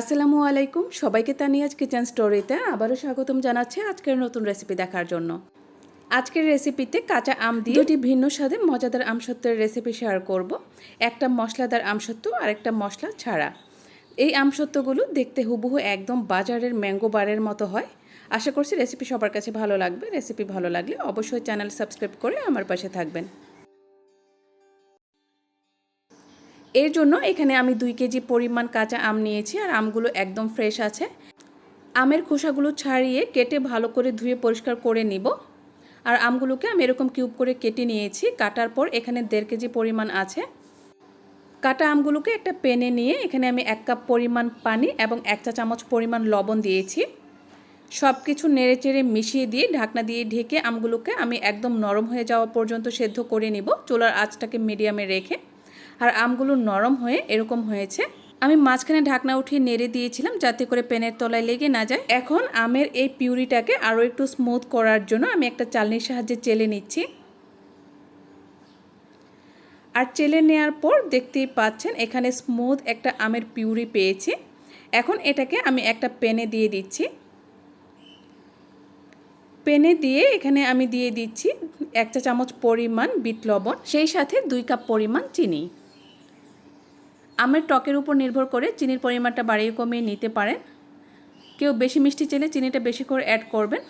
আসসালামু আলাইকুম। সবাইকে তানিয়াজ কিচেন স্টোরিতে আবারও স্বাগতম জানাচ্ছি আজকের নতুন রেসিপি দেখার জন্য। আজকের রেসিপিতে কাঁচা আম দিয়ে দুটি ভিন্ন স্বাদে মজাদার আমসত্ত্বের রেসিপি শেয়ার করব। একটা মশলাদার আমসত্ত্ব আর একটা মশলা ছাড়া। এই আমসত্ত্বগুলো দেখতে হুবহু একদম বাজারের ম্যাঙ্গো বারের মতো হয়। আশা করছি রেসিপি সবার কাছে ভালো লাগবে। রেসিপি ভালো লাগলে অবশ্যই চ্যানেল সাবস্ক্রাইব করে আমার পাশে থাকবেন। এর জন্য এখানে আমি দুই কেজি পরিমাণ কাঁচা আম নিয়েছি আর আমগুলো একদম ফ্রেশ আছে। আমের খোসাগুলো ছাড়িয়ে কেটে ভালো করে ধুয়ে পরিষ্কার করে নিব। আর আমগুলোকে আমি এরকম কিউব করে কেটে নিয়েছি, কাটার পর এখানে দেড় কেজি পরিমাণ আছে। কাটা আমগুলোকে একটা পেনে নিয়ে এখানে আমি এক কাপ পরিমাণ পানি এবং এক চা চামচ পরিমাণ লবণ দিয়েছি। সব কিছু নেড়ে চেড়ে মিশিয়ে দিয়ে ঢাকনা দিয়ে ঢেকে আমগুলোকে আমি একদম নরম হয়ে যাওয়া পর্যন্ত সেদ্ধ করে নিব। চুলার আঁচটাকে মিডিয়ামে রেখে। আর আমগুলো নরম হয়ে এরকম হয়েছে। আমি মাঝখানে ঢাকনা উঠিয়ে নেড়ে দিয়েছিলাম যাতে করে পেনের তলায় লেগে না যায়। এখন আমের এই পিউরিটাকে আরও একটু স্মুথ করার জন্য আমি একটা চালনির সাহায্যে চেলে নিচ্ছি। আর চেলে নেওয়ার পর দেখতেই পাচ্ছেন এখানে স্মুথ একটা আমের পিউরি পেয়েছি। এখন এটাকে আমি একটা পেনে দিয়ে দিচ্ছি। পেনে দিয়ে এখানে আমি দিয়ে দিচ্ছি এক চা চামচ পরিমাণ বিট লবণ, সেই সাথে দুই কাপ পরিমাণ চিনি। আমের টকের উপর নির্ভর করে চিনির পরিমাণটা বাড়িয়ে কমিয়ে নিতে পারেন। কেউ বেশি মিষ্টি চাইলে চিনিটা বেশি করে অ্যাড করবেন।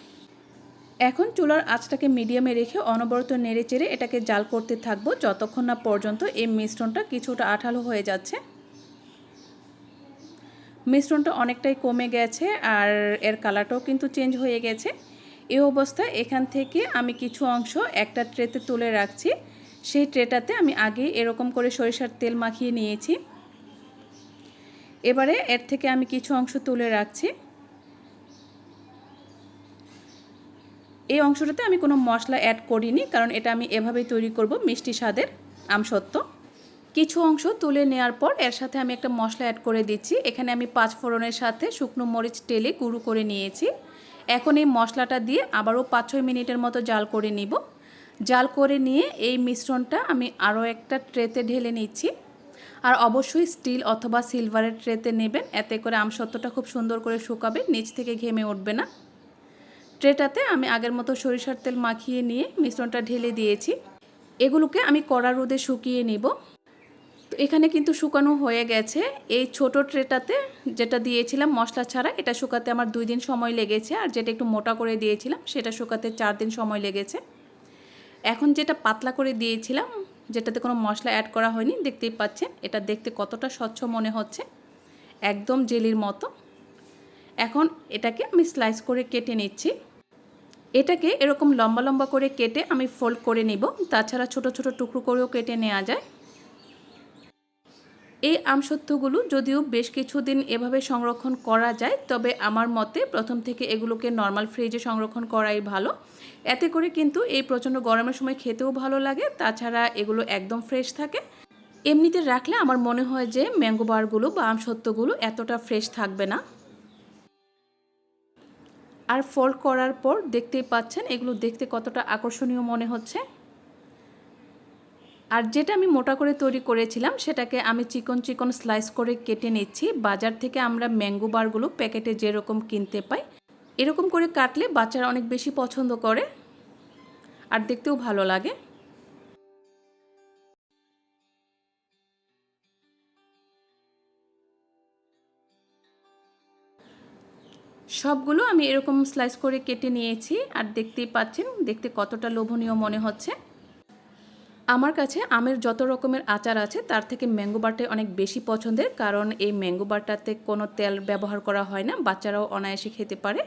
এখন চুলার আঁচটাকে মিডিয়ামে রেখে অনবরত নেড়ে চেড়ে এটাকে জাল করতে থাকব। যতক্ষণ না পর্যন্ত এই মিশ্রণটা কিছুটা আঠালো হয়ে যাচ্ছে। মিশ্রণটা অনেকটাই কমে গেছে আর এর কালারটাও কিন্তু চেঞ্জ হয়ে গেছে। এই অবস্থায় এখান থেকে আমি কিছু অংশ একটা ট্রেতে তুলে রাখছি। সেই ট্রেটাতে আমি আগে এরকম করে সরিষার তেল মাখিয়ে নিয়েছি। এবারে এর থেকে আমি কিছু অংশ তুলে রাখছি। এই অংশটাতে আমি কোনো মশলা অ্যাড করিনি, কারণ এটা আমি এভাবেই তৈরি করব, মিষ্টি স্বাদের আমসত্ত্ব কিছু অংশ তুলে নেওয়ার পর এর সাথে আমি একটা মশলা অ্যাড করে দিচ্ছি। এখানে আমি পাঁচ ফোড়নের সাথে শুকনো মরিচ টেলে গুঁড়ো করে নিয়েছি। এখন এই মশলাটা দিয়ে আবারও পাঁচ ছয় মিনিটের মতো জাল করে নিব। জাল করে নিয়ে এই মিশ্রণটা আমি আরও একটা ট্রেতে ঢেলে নিচ্ছি। আর অবশ্যই স্টিল অথবা সিলভারের ট্রেতে নেবেন। এতে করে আমসত্ত্বটা খুব সুন্দর করে শুকাবে, নিচ থেকে ঘেমে উঠবে না। ট্রেটাতে আমি আগের মতো সরিষার তেল মাখিয়ে নিয়ে মিশ্রণটা ঢেলে দিয়েছি। এগুলোকে আমি কড়া রোদে শুকিয়ে নিব। তো এখানে কিন্তু শুকানো হয়ে গেছে। এই ছোট ট্রেটাতে যেটা দিয়েছিলাম মশলা ছাড়া, এটা শুকাতে আমার দুই দিন সময় লেগেছে। আর যেটা একটু মোটা করে দিয়েছিলাম, সেটা শুকাতে চার দিন সময় লেগেছে। এখন যেটা পাতলা করে দিয়েছিলাম যেটাতে কোনো মশলা অ্যাড করা হয়নি, দেখতেই পাচ্ছেন। এটা দেখতে কতটা স্বচ্ছ মনে হচ্ছে। একদম জেলির মতো। এখন এটাকে আমি স্লাইস করে কেটে নিচ্ছি। এটাকে এরকম লম্বা লম্বা করে কেটে আমি ফোল্ড করে নিব। তাছাড়া ছোট ছোট টুকরো করেও কেটে নেওয়া যায়। এই আমসত্ত্বগুলো যদিও বেশ কিছুদিন এভাবে সংরক্ষণ করা যায়, তবে আমার মতে প্রথম থেকে এগুলোকে নর্মাল ফ্রিজে সংরক্ষণ করাই ভালো। এতে করে কিন্তু এই প্রচণ্ড গরমের সময় খেতেও ভালো লাগে, তাছাড়া এগুলো একদম ফ্রেশ থাকে। এমনিতে রাখলে আমার মনে হয় যে ম্যাঙ্গো বারগুলো বা আমসত্ত্বগুলো এতটা ফ্রেশ থাকবে না। আর ফোল্ড করার পর দেখতেই পাচ্ছেন, এগুলো দেখতে কতটা আকর্ষণীয় মনে হচ্ছে। আর যেটা আমি মোটা করে তৈরি করেছিলাম, সেটাকে আমি চিকন চিকন স্লাইস করে কেটে নিচ্ছি। বাজার থেকে আমরা ম্যাঙ্গো বারগুলো প্যাকেটে যেরকম কিনতে পাই, এরকম করে কাটলে বাচ্চারা অনেক বেশি পছন্দ করে আর দেখতেও ভালো লাগে। সবগুলো আমি এরকম স্লাইস করে কেটে নিয়েছি আর দেখতেই পাচ্ছেন, দেখতে কতটা লোভনীয় মনে হচ্ছে। আমার কাছে আমের যত রকমের আচার আছে, তার থেকে ম্যাঙ্গো বারটাই অনেক বেশি পছন্দের, কারণ এই ম্যাঙ্গো বারটাতে কোনো তেল ব্যবহার করা হয় না, বাচ্চারাও অনায়াসে খেতে পারে।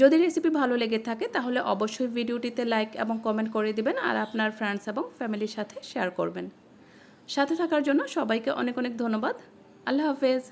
যদি রেসিপি ভালো লেগে থাকে, তাহলে অবশ্যই ভিডিওটিতে লাইক এবং কমেন্ট করে দিবেন, আর আপনার ফ্রেন্ডস এবং ফ্যামিলির সাথে শেয়ার করবেন। সাথে থাকার জন্য সবাইকে অনেক অনেক ধন্যবাদ। আল্লাহ হাফেজ।